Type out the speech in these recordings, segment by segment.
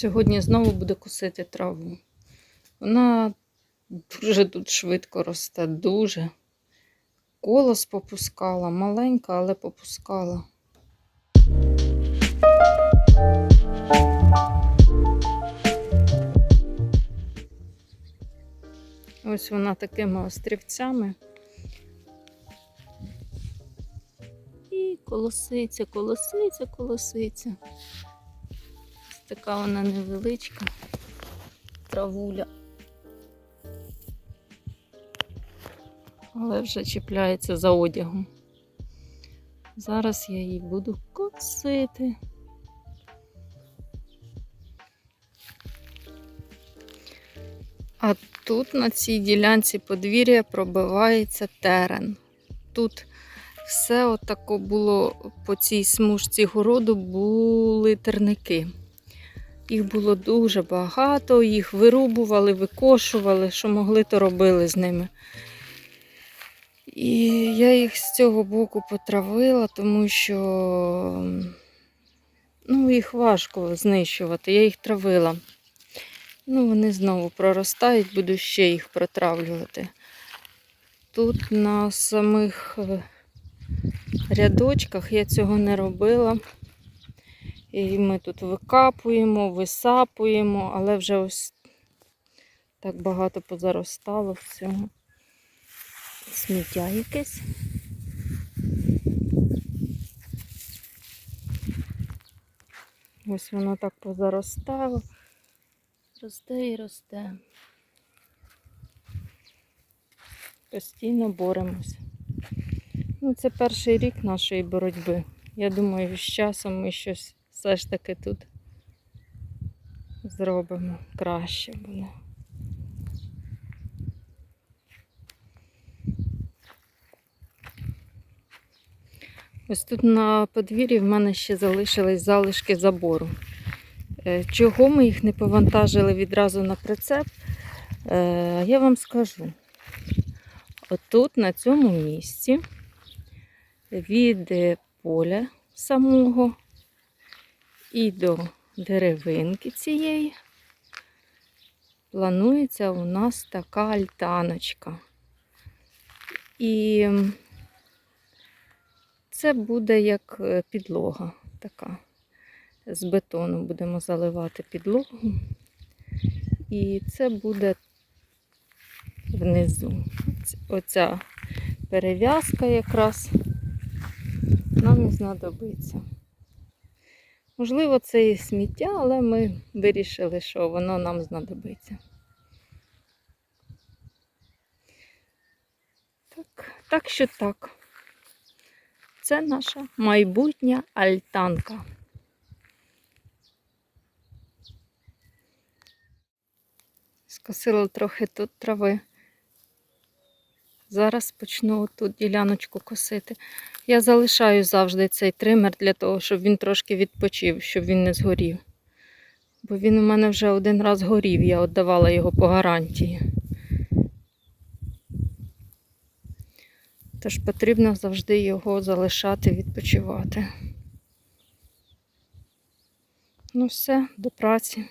Сьогодні знову буду косити траву. Вона дуже тут швидко росте, дуже. Колос попускала, маленька, але попускала. Ось вона такими острівцями. І колоситься, колоситься, колоситься. Така вона невеличка травуля. Але вже чіпляється за одягом. Зараз я її буду косити. А тут на цій ділянці подвір'я пробивається терен. Тут все отако було по цій смужці городу були терники. Їх було дуже багато, їх вирубували, викошували, що могли, то робили з ними. І я їх з цього боку потравила, тому що ну, їх важко знищувати. Я їх травила. Ну, вони знову проростають, буду ще їх протравлювати. Тут на самих е, рядочках я цього не робила. І ми тут викапуємо, висапуємо, але вже ось так багато позаростало всього. Сміття якесь. Ось воно так позаростало. Росте і росте. Постійно боремось. Ну, це перший рік нашої боротьби. Я думаю, з часом ми щось все ж таки тут зробимо краще буде. Ось тут на подвір'ї в мене ще залишились залишки забору. Е, Чого ми їх не повантажили відразу на прицеп, е, я вам скажу. Отут, на цьому місці, від е, поля самого і до деревинки цієї, планується у нас така альтаночка. І це буде як е, підлога така. З бетону будемо заливати підлогу. І це буде внизу. Оця перев'язка якраз нам і знадобиться. Можливо, це і сміття, але ми вирішили, що воно нам знадобиться. Так, так що так. Це наша майбутня альтанка. Скосила трохи тут трави. Зараз почну тут діляночку косити. Я залишаю завжди цей тример для того, щоб він трошки відпочив, щоб він не згорів. Бо він у мене вже один раз горів, я віддавала його по гарантії. Тож потрібно завжди його залишати, відпочивати. Ну все, до праці.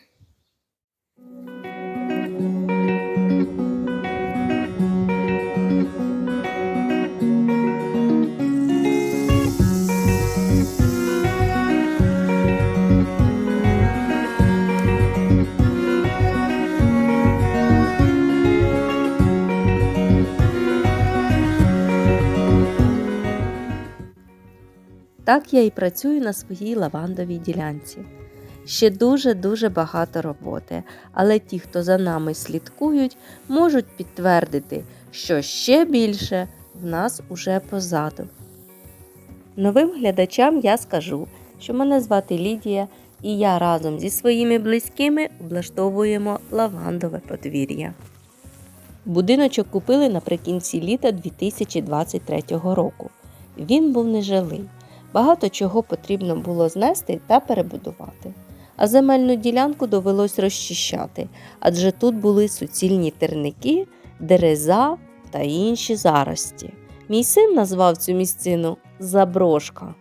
Так я і працюю на своїй лавандовій ділянці. Ще дуже-дуже багато роботи, але ті, хто за нами слідкують, можуть підтвердити, що ще більше в нас уже позаду. Новим глядачам я скажу, що мене звати Лідія, і я разом зі своїми близькими облаштовуємо лавандове подвір'я. Будиночок купили наприкінці літа 2023 року. Він був нежилий. Багато чого потрібно було знести та перебудувати. А земельну ділянку довелось розчищати, адже тут були суцільні терники, дереза та інші зарості. Мій син назвав цю місцину Заброшка.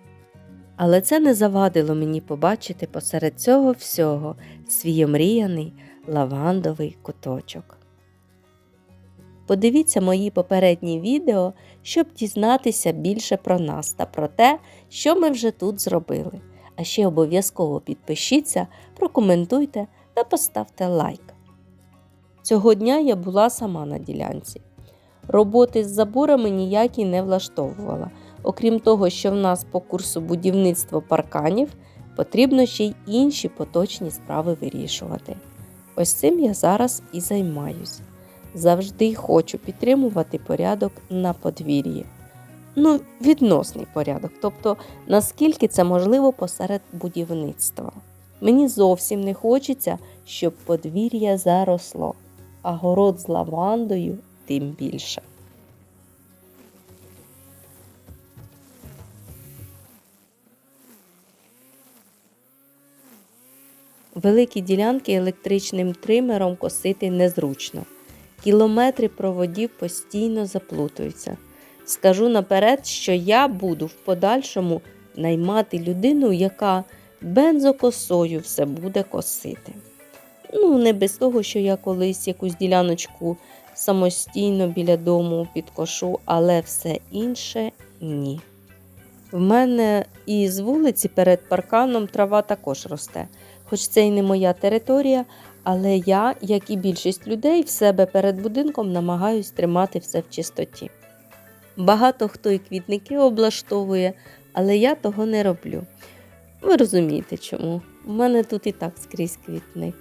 Але це не завадило мені побачити посеред цього всього свій омріяний лавандовий куточок. Подивіться мої попередні відео, щоб дізнатися більше про нас та про те, що ми вже тут зробили. А ще обов'язково підпишіться, прокоментуйте та поставте лайк. Цього дня я була сама на ділянці. Роботи з заборами ніякі не влаштовувала. Окрім того, що в нас по курсу будівництва парканів потрібно ще й інші поточні справи вирішувати. Ось цим я зараз і займаюсь. Завжди хочу підтримувати порядок на подвір'ї. Ну, відносний порядок, тобто наскільки це можливо посеред будівництва. Мені зовсім не хочеться, щоб подвір'я заросло, а город з лавандою тим більше. Великі ділянки електричним тримером косити незручно. Кілометри проводів постійно заплутуються. Скажу наперед, що я буду в подальшому наймати людину, яка бензокосою все буде косити. Ну, не без того, що я колись якусь діляночку самостійно біля дому підкошу, але все інше ні. В мене і з вулиці перед парканом трава також росте. Хоч це й не моя територія, але я, як і більшість людей, в себе перед будинком намагаюсь тримати все в чистоті. Багато хто і квітники облаштовує, але я того не роблю. Ви розумієте чому? У мене тут і так скрізь квітник.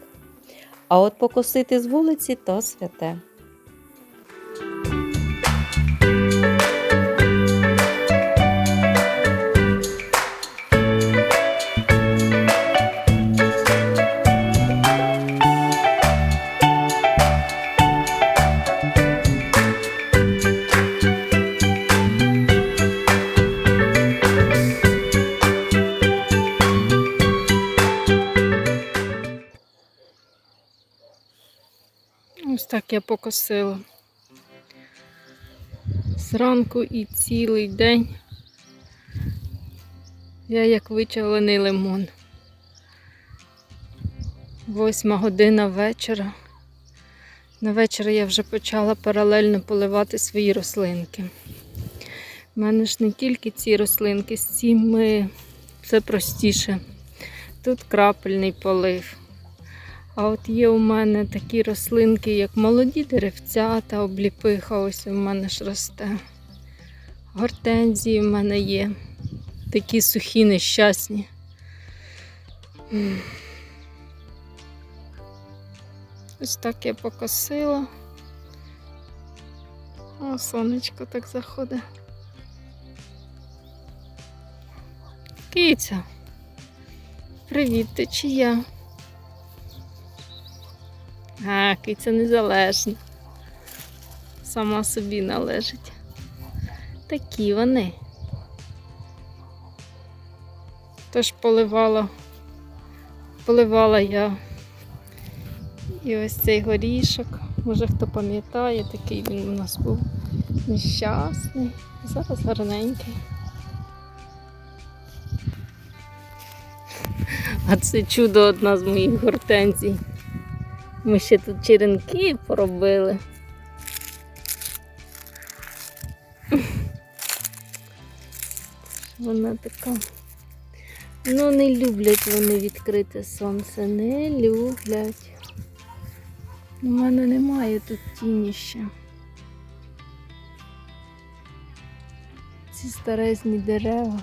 А от покосити з вулиці то святе. Я покосила. Зранку і цілий день я як вичавлений лимон. Восьма година вечора. На вечір я вже почала паралельно поливати свої рослинки. У мене ж не тільки ці рослинки, з цими це простіше. Тут крапельний полив. А от є у мене такі рослинки, як молоді деревця та обліпиха, ось у мене ж росте. Гортензії в мене є. Такі сухі, нещасні. Ось так я покосила. О, сонечко так заходить. Киця. Привіт, ти чия? А, киця незалежна. Сама собі належить. Такі вони. Тож поливала, поливала я і ось цей горішок. Може хто пам'ятає, такий він у нас був нещасний. Зараз гарненький. А це чудо одна з моїх гортензій. Ми ще тут черенки поробили. Вона така. Ну, не люблять вони відкрите сонце, не люблять. У мене немає тут тіні ще. Ці старезні дерева.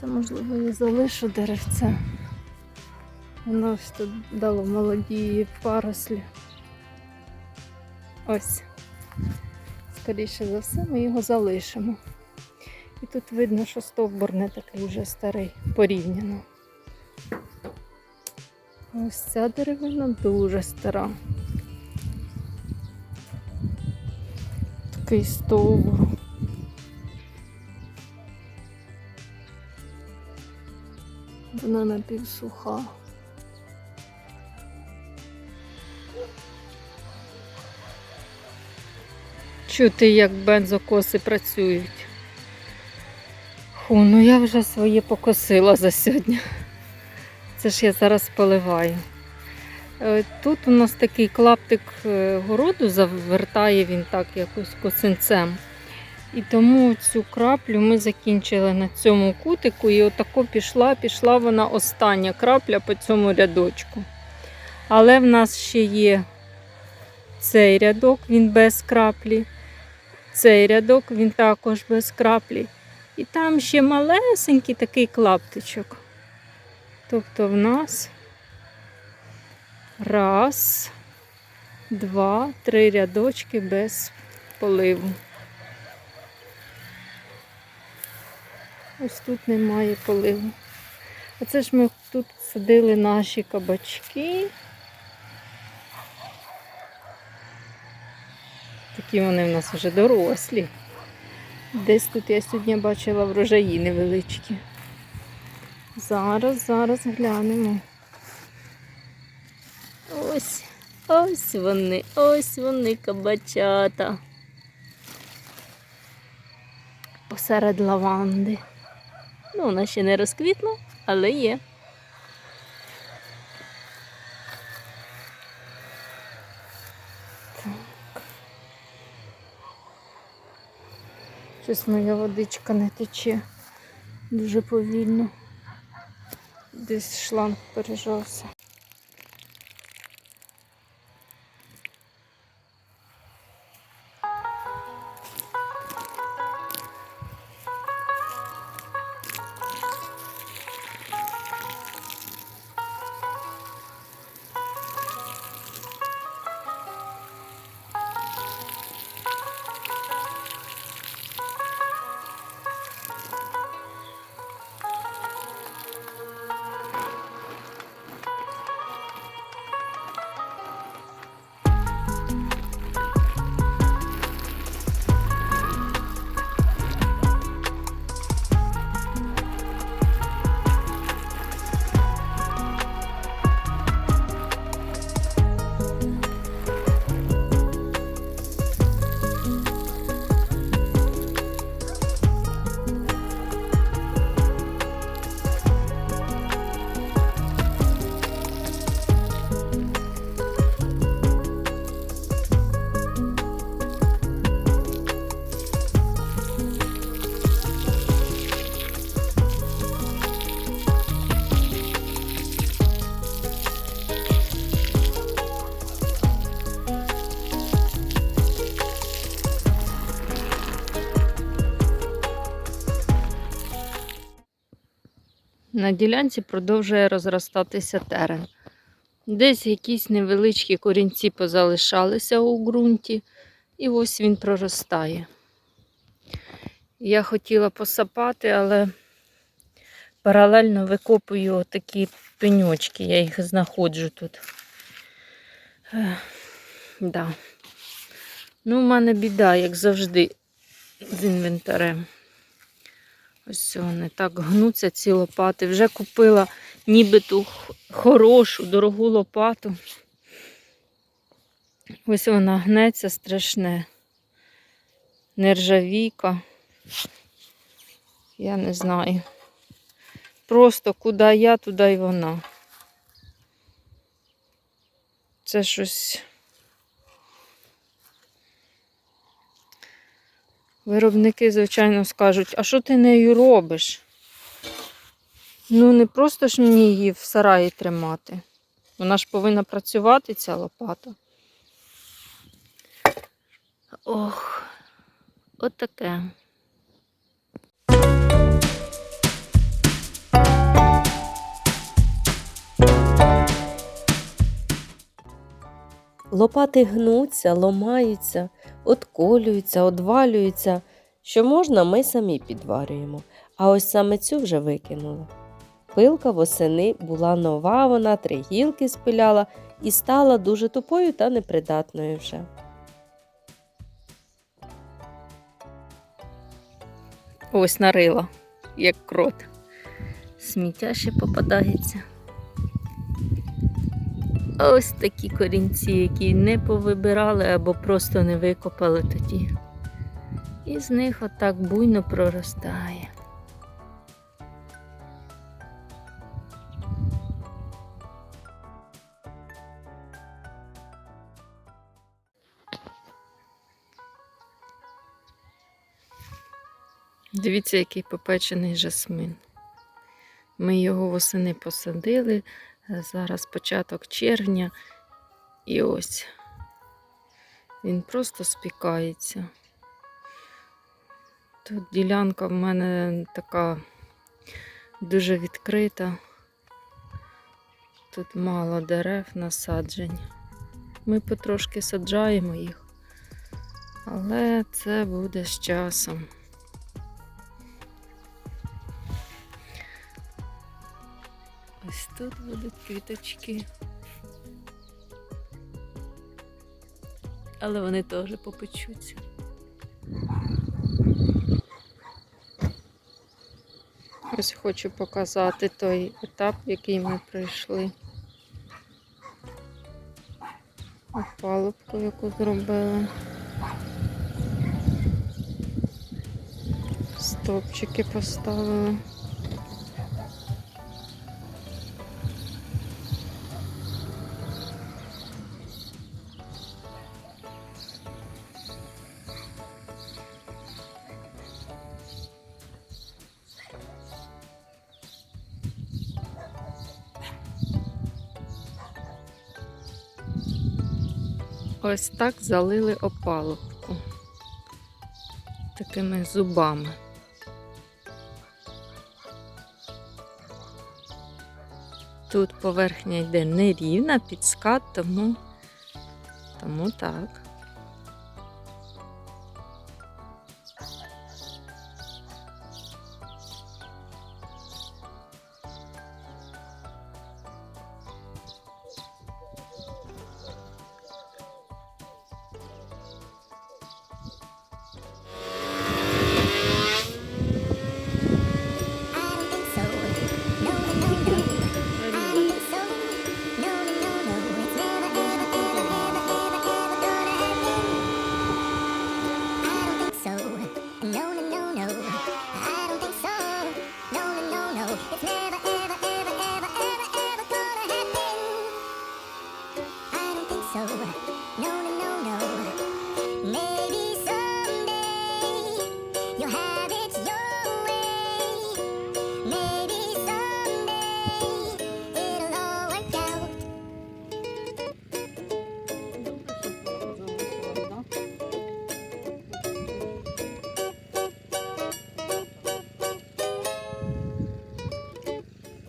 Це можливо і залишу деревце. Воно ось тут дало молоді парослі. Ось. Скоріше за все, ми його залишимо. І тут видно, що стовбур не такий вже старий порівняно. Ось ця деревина дуже стара. Такий стовбур. Вона напівсуха. Чути, як бензокоси працюють. Фу, ну я вже своє покосила за сьогодні. Це ж я зараз поливаю. Е, Тут у нас такий клаптик е, городу завертає він так якось косинцем. І тому цю краплю ми закінчили на цьому кутику. І отако пішла, пішла вона остання крапля по цьому рядочку. Але в нас ще є цей рядок, він без краплі. Цей рядок він також без краплі. І там ще малесенький такий клаптичок. Тобто в нас раз, два, три рядочки без поливу. Ось тут немає поливу. А це ж ми тут садили наші кабачки. Такі вони в нас вже дорослі. Десь тут я сьогодні бачила врожаї невеличкі. Зараз, зараз глянемо. Ось, ось вони, ось вони кабачата. Посеред лаванди. Ну, вона ще не розквітла, але є. Щось моя водичка не тече дуже повільно. Десь шланг пережався. На ділянці продовжує розростатися терен. Десь якісь невеличкі корінці позалишалися у ґрунті, і ось він проростає. Я хотіла посапати, але паралельно викопую такі пеньочки, я їх знаходжу тут. Ех, да. Ну, у мене біда, як завжди, з інвентарем. Ось вони так гнуться ці лопати. Вже купила нібито х- хорошу, дорогу лопату. Ось вона гнеться страшне. Нержавійка. Я не знаю. Просто куди я, туди й вона. Це щось. Виробники, звичайно, скажуть, а що ти нею робиш? Ну, не просто ж мені її в сараї тримати. Вона ж повинна працювати, ця лопата. Ох, от. Лопати гнуться, ломаються, отколюються, одвалюються. Що можна, ми самі підварюємо. А ось саме цю вже викинула. Пилка восени була нова, вона три гілки спиляла і стала дуже тупою та непридатною вже. Ось нарила, як крот. Сміття ще попадається. Ось такі корінці, які не повибирали або просто не викопали тоді. І з них отак буйно проростає. Дивіться, який попечений жасмин. Ми його восени посадили, Зараз початок червня. І ось він просто спікається. Тут ділянка в мене така дуже відкрита. Тут мало дерев насаджень. Ми потрошки саджаємо їх, але це буде з часом. Тут будуть квіточки. Але вони теж попечуться. Ось хочу показати той етап, який ми пройшли. Опалубку, яку зробили. Стопчики поставили. Ось так залили опалубку такими зубами. Тут поверхня йде нерівна, під скат, тому, тому так.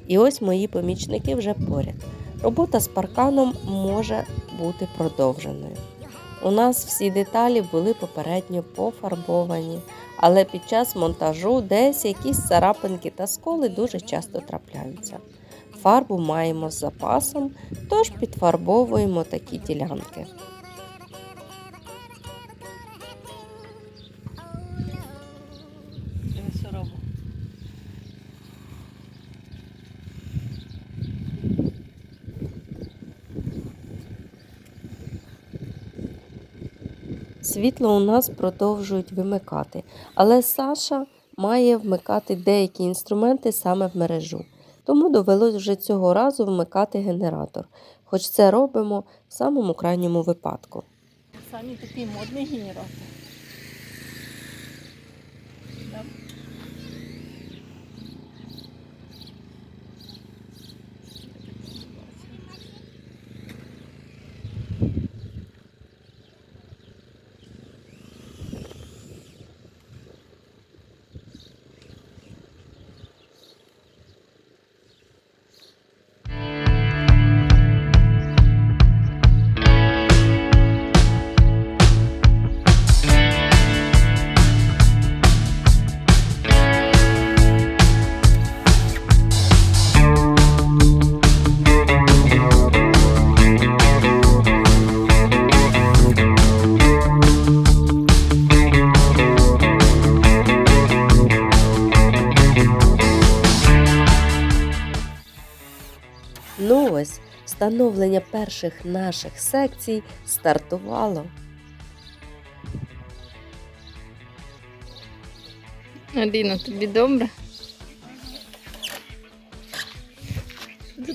І ось мої помічники вже поряд. Робота з парканом може бути продовженою. У нас всі деталі були попередньо пофарбовані, але під час монтажу десь якісь царапинки та сколи дуже часто трапляються. Фарбу маємо з запасом, тож підфарбовуємо такі ділянки. Світло у нас продовжують вимикати, але Саша має вмикати деякі інструменти саме в мережу. Тому довелось вже цього разу вмикати генератор, хоч це робимо в самому крайньому випадку. Самі такий модний генератор. Ось, встановлення перших наших секцій стартувало. Аліна, тобі добре?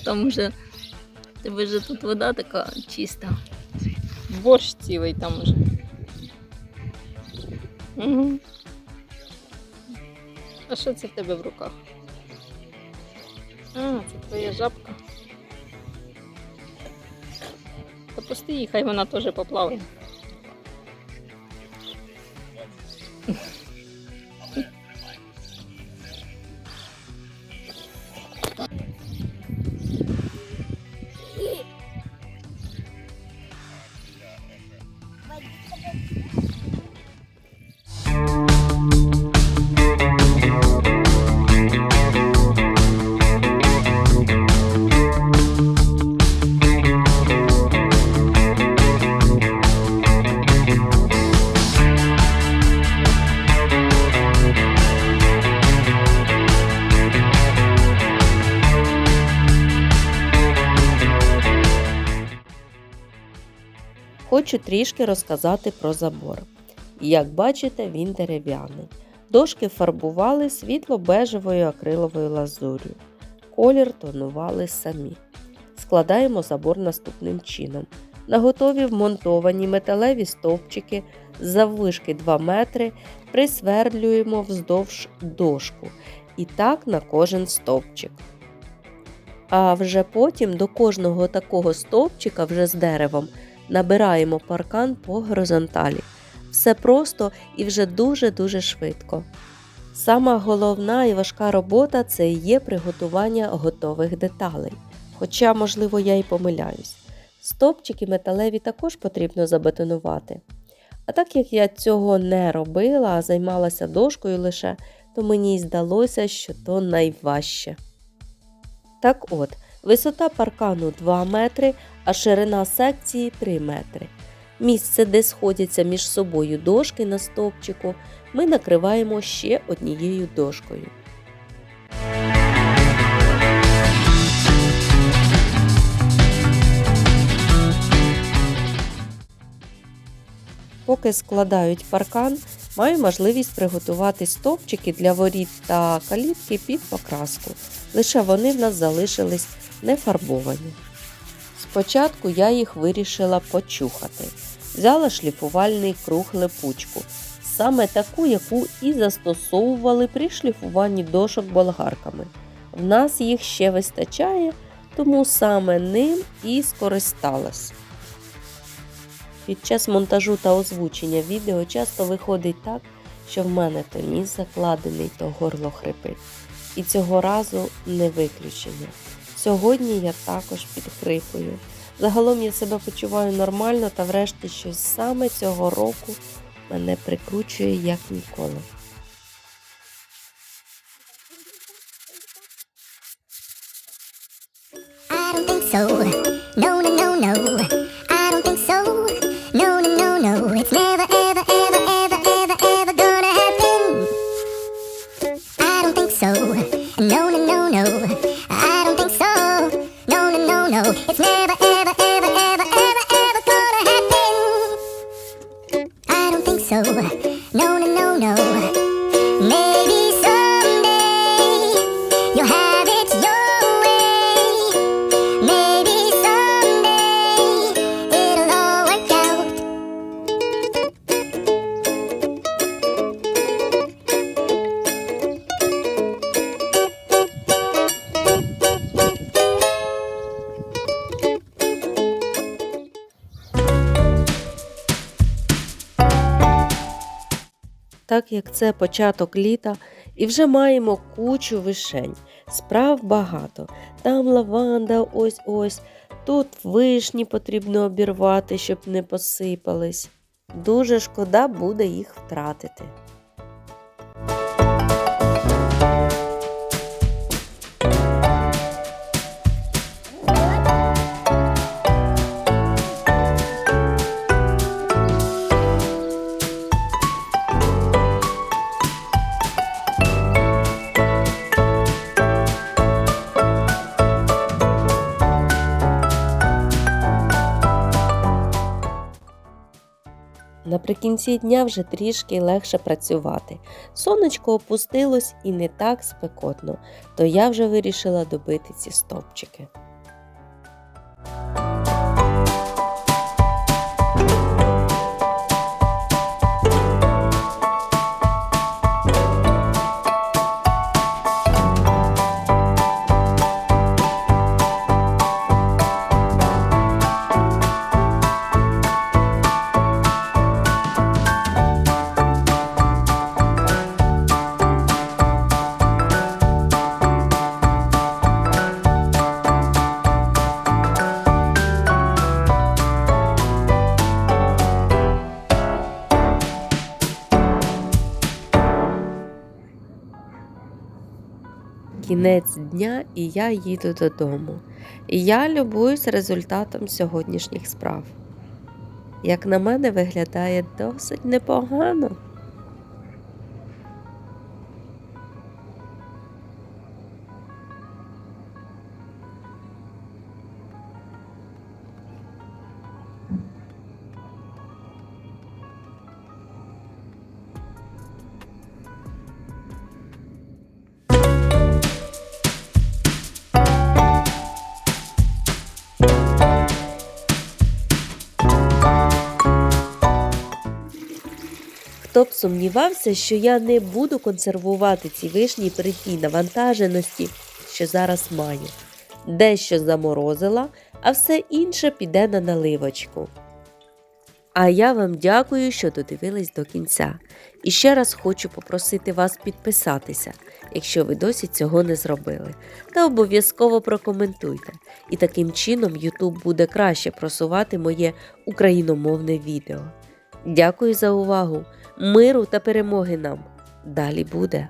Там вже, тебе вже тут вода така чиста. Борщ цілий там уже. Угу. А що це в тебе в руках? А, це твоя жабка. Та її, хай вона теж поплаває. Хочу трішки розказати про забор. Як бачите, він дерев'яний. Дошки фарбували світло-бежевою акриловою лазур'ю. Колір тонували самі. Складаємо забор наступним чином. На готові вмонтовані металеві стовпчики заввишки 2 метри присвердлюємо вздовж дошку. І так на кожен стовпчик. А вже потім до кожного такого стовпчика вже з деревом набираємо паркан по горизонталі. Все просто і вже дуже-дуже швидко. Сама головна і важка робота це і є приготування готових деталей. Хоча, можливо, я й помиляюсь. Стопчики металеві також потрібно забетонувати. А так як я цього не робила, а займалася дошкою лише, то мені й здалося, що то найважче. Так от, висота паркану 2 метри, а ширина секції 3 метри. Місце, де сходяться між собою дошки на стовпчику, ми накриваємо ще однією дошкою. Поки складають паркан, маю можливість приготувати стовпчики для воріт та калітки під покраску. Лише вони в нас залишились не фарбовані. Спочатку я їх вирішила почухати. Взяла шліфувальний круг липучку, саме таку, яку і застосовували при шліфуванні дошок болгарками. В нас їх ще вистачає, тому саме ним і скористалась. Під час монтажу та озвучення відео часто виходить так, що в мене то ніс закладений, то горло хрипить. І цього разу не виключення. Сьогодні я також підхрипую. Загалом я себе почуваю нормально та врешті щось саме цього року мене прикручує як ніколи. Так як це початок літа і вже маємо кучу вишень. Справ багато. Там лаванда ось ось, тут вишні потрібно обірвати, щоб не посипались. Дуже шкода буде їх втратити. Наприкінці дня вже трішки легше працювати. Сонечко опустилось і не так спекотно, то я вже вирішила добити ці стовпчики. Кінець дня і я їду додому. І я любуюсь результатом сьогоднішніх справ. Як на мене, виглядає досить непогано. Сумнівався, що я не буду консервувати ці вишні при тій навантаженості, що зараз маю. Дещо заморозила, а все інше піде на наливочку. А я вам дякую, що додивились до кінця. І ще раз хочу попросити вас підписатися, якщо ви досі цього не зробили. Та обов'язково прокоментуйте. І таким чином YouTube буде краще просувати моє україномовне відео. Дякую за увагу! миру та перемоги нам. Далі буде.